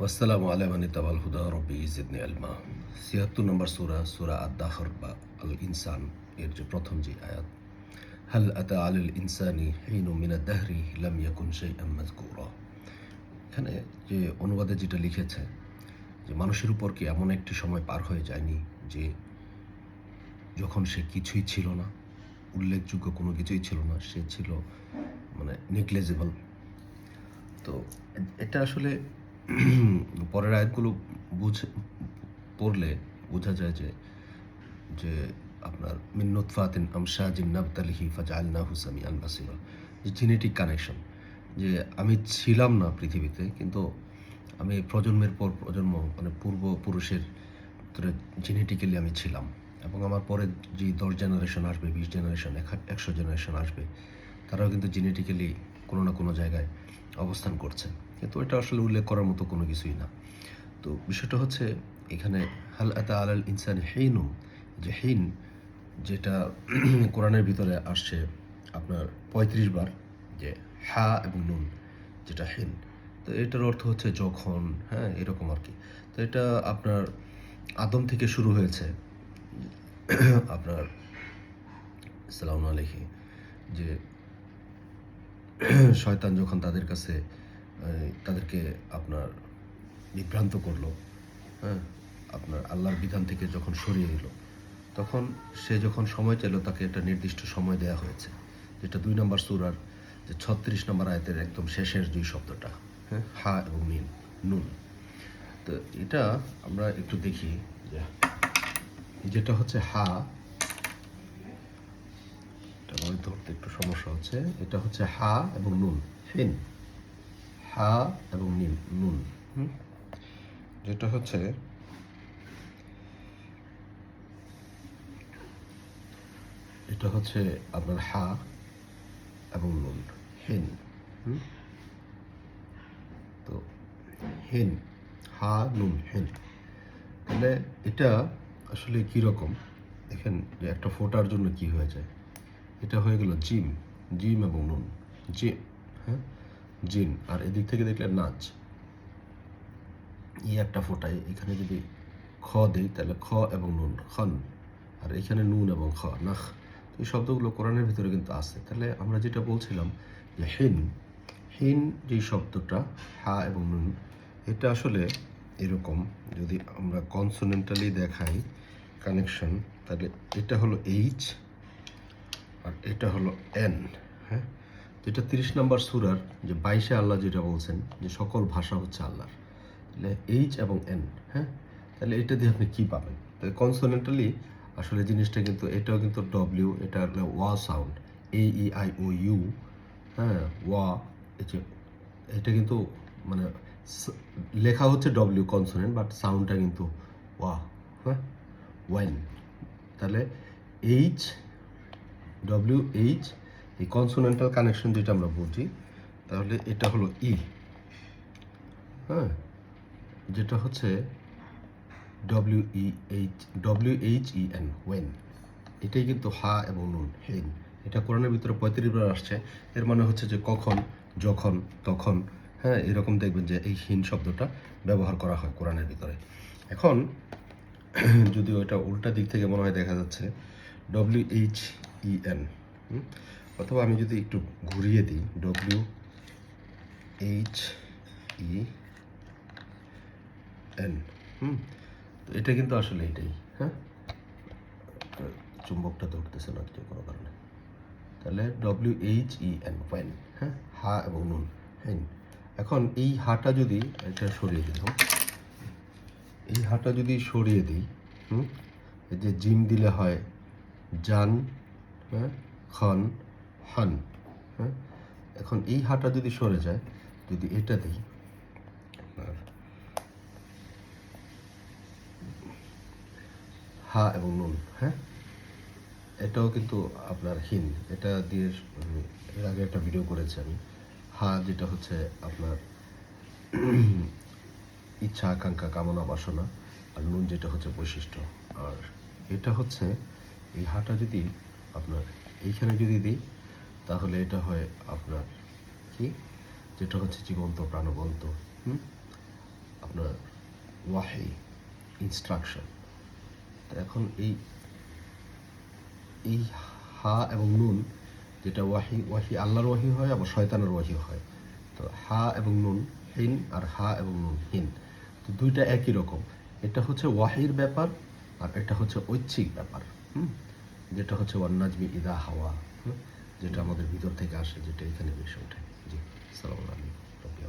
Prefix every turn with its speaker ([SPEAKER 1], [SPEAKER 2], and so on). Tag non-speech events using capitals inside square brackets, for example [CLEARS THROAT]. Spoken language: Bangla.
[SPEAKER 1] ওয়াসালামু আলাই তাবাল হুদা রব্বি ইজিদনি আলমা ছিয়াত্তর নম্বর সুরা সুরা আদাহর বা আল ইনসান এর যে প্রথম যে আয়াত। হাল আতা আলুল ইনসানি হিনু মিনা দাহরি লাম ইয়াকুন সেই মাযকুরা। এখানে যে অনুবাদে যেটা লিখেছে, যে মানুষের উপর কি এমন একটি সময় পার হয়ে যায়নি যে যখন সে কিছুই ছিল না, উল্লেখযোগ্য কোনো কিছুই ছিল না, সে ছিল মানে নেগলেজেবল তো এটা আসলে [CLEARS THROAT] পরের আয়াতগুলো বুঝে, পড়লে বোঝা যায় যে যে আপনার মিন্নত ফাতিন আমশাজিন নাবতালিহি ফাজালনা হুসামি আনবাসিরা যে জেনেটিক কানেকশন যে আমি ছিলাম না পৃথিবীতে, কিন্তু আমি প্রজন্মের পর প্রজন্ম মানে পূর্বপুরুষের জেনেটিক্যালি আমি ছিলাম। এবং আমার পরে যে দশ জেনারেশন আসবে, বিশ জেনারেশন একশো জেনারেশন আসবে, তারাও কিন্তু জেনেটিক্যালি কোনো না কোনো জায়গায় অবস্থান করছে। কিন্তু এটা আসলে উল্লেখ করার মতো কোনো কিছুই না। তো বিষয়টা হচ্ছে, এখানে হাল আতা আলাল ইনসান হেইনু যে হেইন যেটা [CLEARS THROAT] কোরআনের ভিতরে আসছে আপনার পঁয়ত্রিশ বার, যে হা এবং নুন, যেটা হেন। তো এটার অর্থ হচ্ছে যখন হ্যাঁ এরকম আর কি। তো এটা আপনার আদম থেকে শুরু হয়েছে, [CLEARS THROAT] আপনার সালাম আলাইহি, যে [CLEARS THROAT] শয়তান যখন তাদের কাছে তাদেরকে আপনার বিভ্রান্ত করল হ্যাঁ আপনার আল্লাহর বিধান থেকে যখন সরিয়ে দিল, তখন সে যখন সময় চাইলো তাকে একটা নির্দিষ্ট সময় দেয়া হয়েছে, যেটা দুই নম্বর সুরার যে ছত্রিশ নম্বর আয়তের একদম শেষের দুই শব্দটা হ্যাঁ হা এবং নিন নুন। তো এটা আমরা একটু দেখি, যে যেটা হচ্ছে হা ধরতে একটু সমস্যা হচ্ছে, এটা হচ্ছে হা এবং নুন হিন হা এবং নিন। নুন? যেটা হচ্ছে এটা হচ্ছে আপনার হা এবং নুন। হেন। তো হেন হা নুন হেন। তাহলে এটা আসলে কি রকম? দেখেন যে একটা ফোটার জন্য কি হয়ে যায়? এটা হয়ে গেল জিম জিম এবং নুন। জিম হ্যাঁ? জিন, আর এদিক থেকে দেখলে নাচ। ই একটা ফোটাই এখানে যদি খ দেই, তাহলে খ এবং নুন, খন। আর এখানে নুন এবং খ, নাখ। এই শব্দগুলো কোরআনের ভিতরে কিন্তু আছে। তাহলে আমরা যেটা বলছিলাম যে হিন হিন যে শব্দটা, হা এবং নুন, এটা আসলে এরকম। যদি আমরা কনসোনেন্টালি দেখাই কানেকশন, তাহলে এটা হলো এইচ আর এটা হলো এন হ্যাঁ? যেটা তিরিশ নম্বর সুরার যে বাইশে আল্লাহ যেটা বলছেন, যে সকল ভাষা হচ্ছে আল্লাহর। তাহলে এইচ এবং এন হ্যাঁ? তাহলে এটা দিয়ে আপনি কী পাবেন? তাহলে কনসোনেন্টালি আসলে জিনিসটা কিন্তু, এটাও কিন্তু ডব্লিউ এটা ওয়া sound A E I O U হ্যাঁ? ওয়া এটা কিন্তু মানে লেখা হচ্ছে ডব্লিউ কনসোনেন্ট বাট সাউন্ডটা কিন্তু ওয়া হ্যাঁ? ওয়েন তাহলে এইচ ডব্লিউ এইচ এই কনসোনেন্টাল কানেকশন যেটা আমরা বুঝি, তাহলে এটা হলো ই হ্যাঁ? যেটা হচ্ছে W E H W H E N when এটাই কিন্তু হা এবং নুন হেন এটা কোরআনের ভিতরে পঁয়ত্রিশ বার আসছে। এর মানে হচ্ছে যে কখন, যখন, তখন। হ্যাঁ এরকম দেখবেন যে এই হিন শব্দটা ব্যবহার করা হয় কোরআনের ভিতরে। এখন, যদিও এটা উল্টা দিক থেকে মনে হয় দেখা যাচ্ছে ডব্লিউ এইচ ই এন অথবা আমি যদি একটু ঘুরিয়ে দিই ডব্লিউ এইচ ই এন হুম? তো এটা কিন্তু আসলে এটাই হ্যাঁ? চুম্বকটা ধরতেছে না কোনো কারণে। তাহলে W H E N when হ্যাঁ? হা এবং নুন হ্যাঁ এখন এই হাটা যদি এটা সরিয়ে দিলাম, এই হাটা যদি সরিয়ে দিই, হুম? এই যে জিম দিলে হয় জান হ্যাঁ? খন হান হ্যাঁ? এখন এই হাটা যদি সরে যায়, যদি এটা দিই হা এবং নুন হ্যাঁ? এটাও কিন্তু আপনার হিন, এটা দিয়ে এর আগে একটা ভিডিও করেছি আমি। হা যেটা হচ্ছে আপনার ইচ্ছা, আকাঙ্ক্ষা, কামনা, বাসনা, আর নুন যেটা হচ্ছে বৈশিষ্ট্য। আর এটা হচ্ছে, এই হাটা যদি আপনার এইখানে যদি দিই তাহলে এটা হয় আপনার কি? যেটা হচ্ছে জীবন্ত, প্রাণবন্ত, হুম? আপনার ওয়াহি ইনস্ট্রাকশন এখন এই এই হা এবং নুন যেটা ওয়াহি ওয়াহি আল্লাহর ওয়াহি হয় আবার শয়তানের ওয়াহি হয়। তো হা এবং নুন, হিন আর হা এবং নুন, হিন। তো দুইটা একই রকম। এটা হচ্ছে ওয়াহির ব্যাপার আর এটা হচ্ছে ঐচ্ছিক ব্যাপার, হুম? যেটা হচ্ছে ওয়ান্নাজমি ইদা হাওয়া? যেটা আমাদের ভিতর থেকে আসে যেটা এখানে বেশি ওঠে। জি সালাম আলাইকুম। রবি